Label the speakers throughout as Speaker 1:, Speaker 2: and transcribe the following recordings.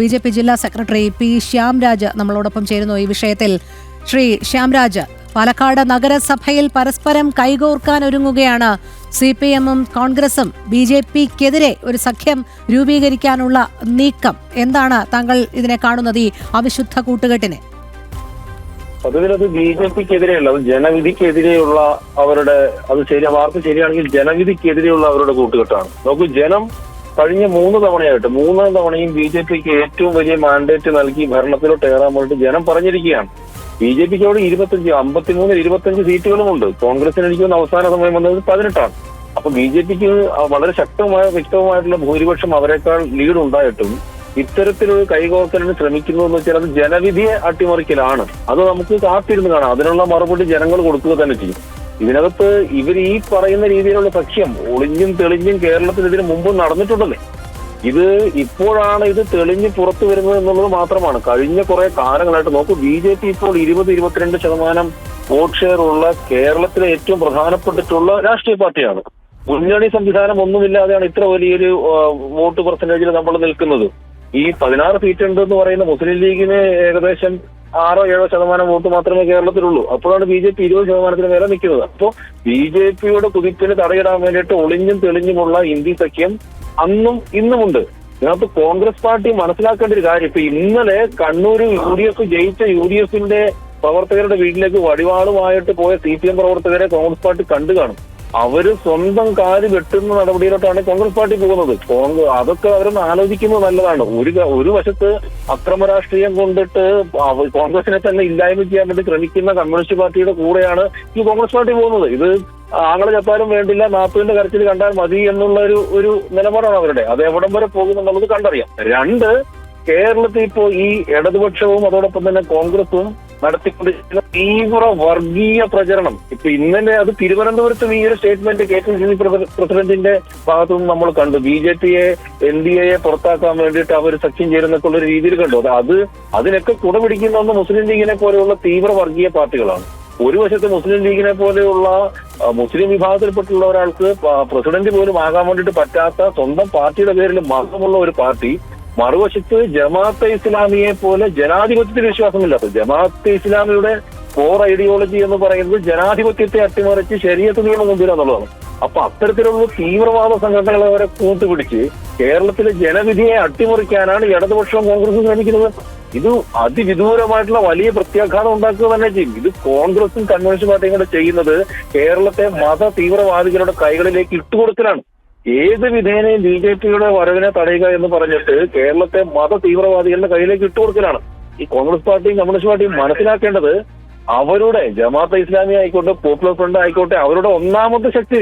Speaker 1: B J P ജില്ലാ secretary P Shyamraj നമ്മളോടൊപ്പം ചേരുന്നു ഈ വിഷയത്തിൽ. ശ്രീ ശ്യാംരാജ് പാലക്കാട് നഗരസഭയിൽ പരസ്പരം കൈകോർക്കാൻ ഒരുങ്ങുകയാണ്. സി പി എമ്മും കോൺഗ്രസും ബി ജെ പിക്കെതിരെ ഒരു സഖ്യം രൂപീകരിക്കാനുള്ള നീക്കം. എന്താണ് താങ്കൾ ഇതിനെ കാണുന്നത് ഈ അവിശുദ്ധ കൂട്ടുകെട്ടിനെ?
Speaker 2: സത്യത്തിൽ അത് ബി ജെ പിക്കെതിരെയല്ല അത് ജനവിധിക്കെതിരെയുള്ള അവരുടെ അത് ശരി വാർത്ത ശരിയാണെങ്കിൽ ജനവിധിക്കെതിരെയുള്ള അവരുടെ കൂട്ടുകെട്ടാണ്. നോക്കൂ ജനം കഴിഞ്ഞ മൂന്ന് തവണയായിട്ട് മൂന്നാം തവണയും ബി ജെ പിക്ക് ഏറ്റവും വലിയ മാൻഡേറ്റ് നൽകി ഭരണത്തിലോട്ട് ഏറാൻ വേണ്ടി ജനം പറഞ്ഞിരിക്കുകയാണ്. ബി ജെ പിക്ക് അവിടെ ഇരുപത്തഞ്ച് അമ്പത്തിമൂന്നിൽ ഇരുപത്തഞ്ച് സീറ്റുകളുമുണ്ട്. കോൺഗ്രസിന് എനിക്ക് അവസാന സമയം വന്നത് പതിനെട്ടാണ്. അപ്പൊ ബി ജെ പിക്ക് വളരെ ശക്തമായ വ്യക്തമായിട്ടുള്ള ഭൂരിപക്ഷം അവരെക്കാൾ ലീഡ് ഉണ്ടായിട്ടും ഇത്തരത്തിലൊരു കൈകോർക്കലിന് ശ്രമിക്കുന്നു എന്ന് വെച്ചാൽ അത് ജനവിധിയെ അട്ടിമറിക്കലാണ്. അത് നമുക്ക് കാത്തിരുന്ന് കാണാം. അതിനുള്ള മറുപടി ജനങ്ങൾ കൊടുക്കുക തന്നെ ചെയ്യും. ഇതിനകത്ത് ഇവർ ഈ പറയുന്ന രീതിയിലുള്ള സഖ്യം ഒളിഞ്ഞും തെളിഞ്ഞും കേരളത്തിൽ ഇതിനു മുമ്പ് നടന്നിട്ടുണ്ടല്ലേ? ഇത് ഇപ്പോഴാണ് ഇത് തെളിഞ്ഞ് പുറത്തു വരുന്നത് എന്നുള്ളത് മാത്രമാണ്. കഴിഞ്ഞ കുറെ കാലങ്ങളായിട്ട് നോക്കൂ ബി ജെ പി ഇപ്പോൾ ഇരുപത് ഇരുപത്തിരണ്ട് ശതമാനം വോട്ട് ഷെയർ ഉള്ള കേരളത്തിലെ ഏറ്റവും പ്രധാനപ്പെട്ടിട്ടുള്ള രാഷ്ട്രീയ പാർട്ടിയാണ്. മുന്നണി സംവിധാനം ഒന്നുമില്ലാതെയാണ് ഇത്ര വലിയൊരു വോട്ട് പെർസെന്റേജിൽ നമ്മൾ നിൽക്കുന്നത്. ഈ പതിനാറ് സീറ്റ് ഉണ്ട് എന്ന് പറയുന്ന മുസ്ലിം ലീഗിന് ഏകദേശം ആറോ ഏഴോ ശതമാനം വോട്ട് മാത്രമേ കേരളത്തിലുള്ളൂ. അപ്പോഴാണ് ബി ജെ പി ഇരുപത് ശതമാനത്തിന് മേലെ നിൽക്കുന്നത്. അപ്പോൾ ബി ജെ പിയുടെ കുതിപ്പിന് തടയിടാൻ വേണ്ടിയിട്ട് ഒളിഞ്ഞും തെളിഞ്ഞുമുള്ള ഇന്ത്യ സഖ്യം അന്നും ഇന്നുമുണ്ട്. ഇതിനകത്ത് കോൺഗ്രസ് പാർട്ടി മനസ്സിലാക്കേണ്ട ഒരു കാര്യം ഇപ്പൊ ഇന്നലെ കണ്ണൂർ യു ഡി എഫ് ജയിച്ച യു ഡി എഫിന്റെ പ്രവർത്തകരുടെ വീട്ടിലേക്ക് വടിവാളുമായിട്ട് പോയ സി പി എം പ്രവർത്തകരെ കോൺഗ്രസ് പാർട്ടി കണ്ടു കാണും. അവർ സ്വന്തം കാൽ വെട്ടുന്ന നടപടിയിലോട്ടാണ് കോൺഗ്രസ് പാർട്ടി പോകുന്നത്. കോൺഗ്രസ് അതൊക്കെ അവരൊന്ന് ആലോചിക്കുന്നത് നല്ലതാണ്. ഒരു ഒരു വശത്ത് അക്രമ രാഷ്ട്രീയം കൊണ്ടിട്ട് കോൺഗ്രസിനെ തന്നെ ഇല്ലായ്മ ചെയ്യാൻ വേണ്ടി ശ്രമിക്കുന്ന കമ്മ്യൂണിസ്റ്റ് പാർട്ടിയുടെ കൂടെയാണ് ഈ കോൺഗ്രസ് പാർട്ടി പോകുന്നത്. ഇത് ആങ്ങളെ ചപ്പാലും വേണ്ടില്ല നാത്തുവിന്റെ കരച്ചിൽ കണ്ടാൽ മതി എന്നുള്ള ഒരു ഒരു നിലപാടാണ് അവരുടെ. അത് എവിടം വരെ പോകുമെന്നുള്ളത് കണ്ടറിയാം. രണ്ട് കേരളത്തിൽ ഇപ്പോ ഈ ഇടതുപക്ഷവും അതോടൊപ്പം തന്നെ കോൺഗ്രസും നടത്തിക്കൊണ്ടിരിക്കുന്ന തീവ്ര വർഗീയ പ്രചരണം. ഇപ്പൊ ഇന്നലെ അത് തിരുവനന്തപുരത്തും ഈ ഒരു statement K P C C പ്രസിഡന്റിന്റെ ഭാഗത്തു നിന്ന് നമ്മൾ കണ്ടു. ബി ജെ പിയെ എൻ ഡി എയെ പുറത്താക്കാൻ വേണ്ടിയിട്ട് അവർ സഖ്യം ചേരുന്നൊക്കെ ഉള്ള രീതിയിൽ കണ്ടു. അത് അത് അതിനൊക്കെ കുടപിടിക്കുന്ന ഒന്ന് മുസ്ലിം ലീഗിനെ പോലെയുള്ള തീവ്ര വർഗീയ പാർട്ടികളാണ്. ഒരു വശത്ത് മുസ്ലിം ലീഗിനെ പോലെയുള്ള മുസ്ലിം വിഭാഗത്തിൽപ്പെട്ടുള്ള ഒരാൾക്ക് പ്രസിഡന്റ് പോലും ആകാൻ വേണ്ടിയിട്ട് പറ്റാത്ത സ്വന്തം പാർട്ടിയുടെ പേരിൽ മാത്രമുള്ള ഒരു പാർട്ടി മറുവശത്ത് ജമാഅത്തെ ഇസ്ലാമിയെ പോലെ ജനാധിപത്യത്തിൽ വിശ്വാസമില്ലാത്ത ജമാഅത്തെ ഇസ്ലാമിയുടെ കോർ ഐഡിയോളജി എന്ന് പറയുന്നത് ജനാധിപത്യത്തെ അട്ടിമറിച്ച് ശരീരത്ത് നിയമം കൊണ്ടുവരിക എന്നുള്ളതാണ്. അപ്പൊ അത്തരത്തിലുള്ള തീവ്രവാദ സംഘടനകളെ അവരെ കൂട്ടുപിടിച്ച് കേരളത്തിലെ ജനവിധിയെ അട്ടിമറിക്കാനാണ് ഇടതുപക്ഷവും കോൺഗ്രസും ശ്രമിക്കുന്നത്. ഇത് അതിവിദൂരമായിട്ടുള്ള വലിയ പ്രത്യാഘാതം ഉണ്ടാക്കുക തന്നെ ചെയ്യും. ഇത് കോൺഗ്രസും കൺവെൻഷൻ പാർട്ടിയും കൂടെ ചെയ്യുന്നത് കേരളത്തെ മത തീവ്രവാദികളുടെ കൈകളിലേക്ക് ഇട്ടുകൊടുക്കലാണ്. ഏത് വിധേനയും ബി ജെ പിയുടെ വരവിനെ തടയുക എന്ന് പറഞ്ഞിട്ട് കേരളത്തെ മത തീവ്രവാദികളുടെ കയ്യിലേക്ക് ഇട്ടുകൊടുക്കലാണ് ഈ കോൺഗ്രസ് പാർട്ടിയും കമ്മ്യൂണിസ്റ്റ് പാർട്ടിയും മനസ്സിലാക്കേണ്ടത് അവരുടെ ജമാഅത്തെ ഇസ്ലാമി ആയിക്കോട്ടെ പോപ്പുലർ ഫ്രണ്ട് ആയിക്കോട്ടെ അവരുടെ ഒന്നാമത്തെ ശക്തി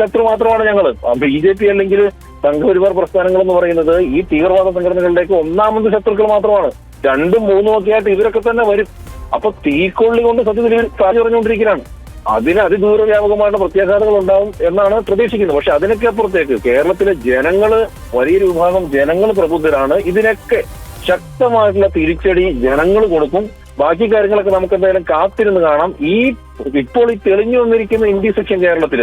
Speaker 2: ശത്രു മാത്രമാണ് ഞങ്ങൾ ബി ജെ പി അല്ലെങ്കിൽ സംഘപരിവാർ പ്രസ്ഥാനങ്ങൾ എന്ന് പറയുന്നത് ഈ തീവ്രവാദ സംഘടനകളിലേക്ക് ഒന്നാമത് ശത്രുക്കൾ മാത്രമാണ്. രണ്ടും മൂന്നും ഒക്കെ ആയിട്ട് ഇവരൊക്കെ തന്നെ വരും. അപ്പൊ തീക്കൊള്ളി കൊണ്ട് സത്യത്തിൽ ഇവർ പറഞ്ഞുകൊണ്ടിരിക്കുകയാണ് അതിന് അതിദൂരവ്യാപകമായിട്ടുള്ള പ്രത്യാഘാതങ്ങൾ ഉണ്ടാവും എന്നാണ് പ്രതീക്ഷിക്കുന്നത്. പക്ഷെ അതിനൊക്കെ അപ്പുറത്തേക്ക് കേരളത്തിലെ ജനങ്ങൾ വലിയൊരു വിഭാഗം ജനങ്ങൾ പ്രബുദ്ധരാണ്. ഇതിനൊക്കെ ശക്തമായിട്ടുള്ള തിരിച്ചടി ജനങ്ങൾ കൊടുക്കും. ബാക്കി കാര്യങ്ങളൊക്കെ നമുക്ക് എന്തായാലും കാത്തിരുന്ന് കാണാം. ഈ ഇപ്പോൾ ഈ തെളിഞ്ഞു വന്നിരിക്കുന്ന ഇന്ത്യ സെക്ഷൻ കേരളത്തിൽ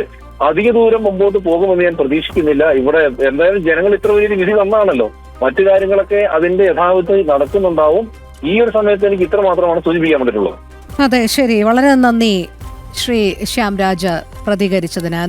Speaker 2: അധിക ദൂരം മുമ്പോട്ട് പോകുമെന്ന് ഞാൻ പ്രതീക്ഷിക്കുന്നില്ല. ഇവിടെ എന്തായാലും ജനങ്ങൾ ഇത്ര വലിയ വിധി വന്നാണല്ലോ മറ്റു കാര്യങ്ങളൊക്കെ അതിന്റെ യഥാവിധി നടക്കുന്നുണ്ടാവും. ഈ ഒരു സമയത്ത് എനിക്ക് ഇത്ര മാത്രമാണ് സൂചിപ്പിക്കാൻ പറ്റുള്ളൂ
Speaker 1: അതെ ശരി. വളരെ നന്ദി. ശ്രീ ശ്യാംരാജ് പ്രതികരിച്ചതിന്.